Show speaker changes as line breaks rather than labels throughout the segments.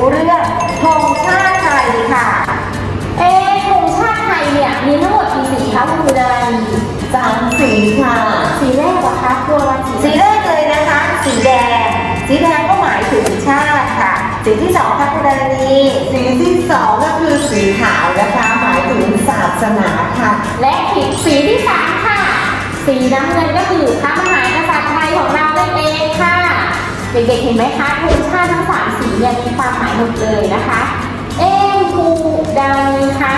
รียนรู้เรื่อ
งธงชาติไทยค่ะ
เอ๊ะธงชาติไทยเนี่ยมีทั้งหมดกี่สีคะคุณครูดารานี
สามสีค่ะ
สีแรกเหรอคะตัววันสี
สีแรกเลยนะคะ สีแดง สีแดงก็หมายถึงชาติค่ะ สีที่สองค่ะคุณดารณี
สีที่สองก็คือสีขาวนะคะหมายถึงศาสนาค่ะ
และสีที่สามค่ะ สีน้ำเงินก็คือพระมหากษัตริย์ไท เด็กๆเห็นไหมคะธงชาติทั้งสามสีเนี่ยมีความหมายหมดเลยนะคะ เอ๊ะครูดารานีคะ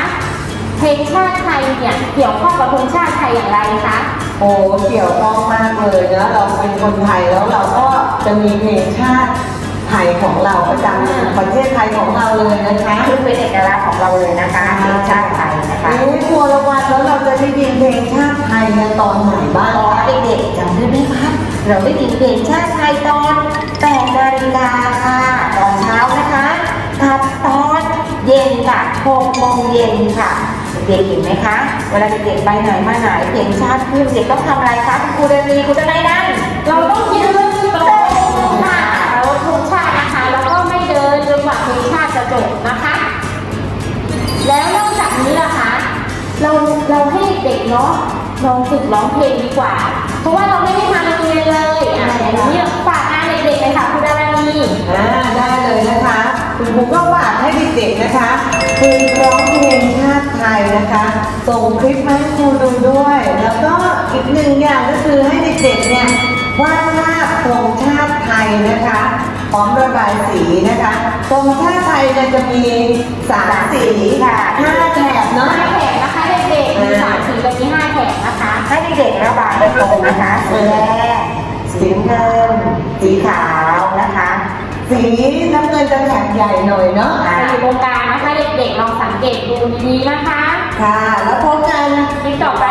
เพลงชาติไทยเนี่ยเกี่ยวข้องกับธงชาติไทยอย่างไรคะ
โอ้เกี่ยวข้องมากเลยนะเราเป็นคนไทยแล้วเราก็จะมีเพลงชาติไทยของเราประจำประเทศไทยของเราเลยนะคะ
คือเป็นเอกลักษณ์ของเราเลยนะคะเพลงชาติไทยนะคะ
เอ๊ะครัวละวันแล้วเราจะได้ยินเพลงชาติไทยในตอนไหนบ้าง
อ๋อเด็กๆจำได้ไหมคะเราได้ยินเพลงชาติไทยตอน8 นาฬิกาค่ะตอนเช้านะคะกับตอนเย็นค่ะ6โมงเย็นค่ะ เด็กเห็นไหมคะ เวลาเด็กๆไปไหนมาไหนเพลงชาติขึ้นเด็กต้องทำอะไรคะคุณครูเดนีคุณจะได้นั่ง
เราต้องยืนตรงค่ะแล้วธงชาตินะคะ แล้วก็ไม่เดินจนกว่าเพลงชาติจะจบนะคะ แล้วนอกจากนี้ล่ะคะเราเราให้เด็กเนาะลองฝึกร้องเพลงดีกว่า เพราะว่าเราไม่ได้มาโรงเรียนเลยอะอย่างนี้ฝากงานเด็กๆเลยค่ะคุณ
คะฝึกร้องเพลงชาติไทยนะคะ ส่งคลิปมาให้ครูดูด้วย แล้วก็อีกหนึ่งอย่างก็คือให้เด็กๆเนี่ยวาดภาพธงชาติไทยนะคะพร้อมระบายสีนะคะธงชาติไทยเนี่ยจะมีสามสีค่ะห้าแถบเนาะ
ห้าแถบนะคะเด็กๆมีสามสีแบบนี้ห้าแถบนะคะ
ให้เด็กๆระบายตรงนะคะสีแดงสีเงินสีขาวนะคะี
น้ำเงินจะแข็งใหญ่หน่อยเนาะจะ
อยู่ตรงกลางนะคะเด็กๆลองสังเกตดูดีๆนะคะ
ค่ะ แล้วพบกัน คลิปต่อไป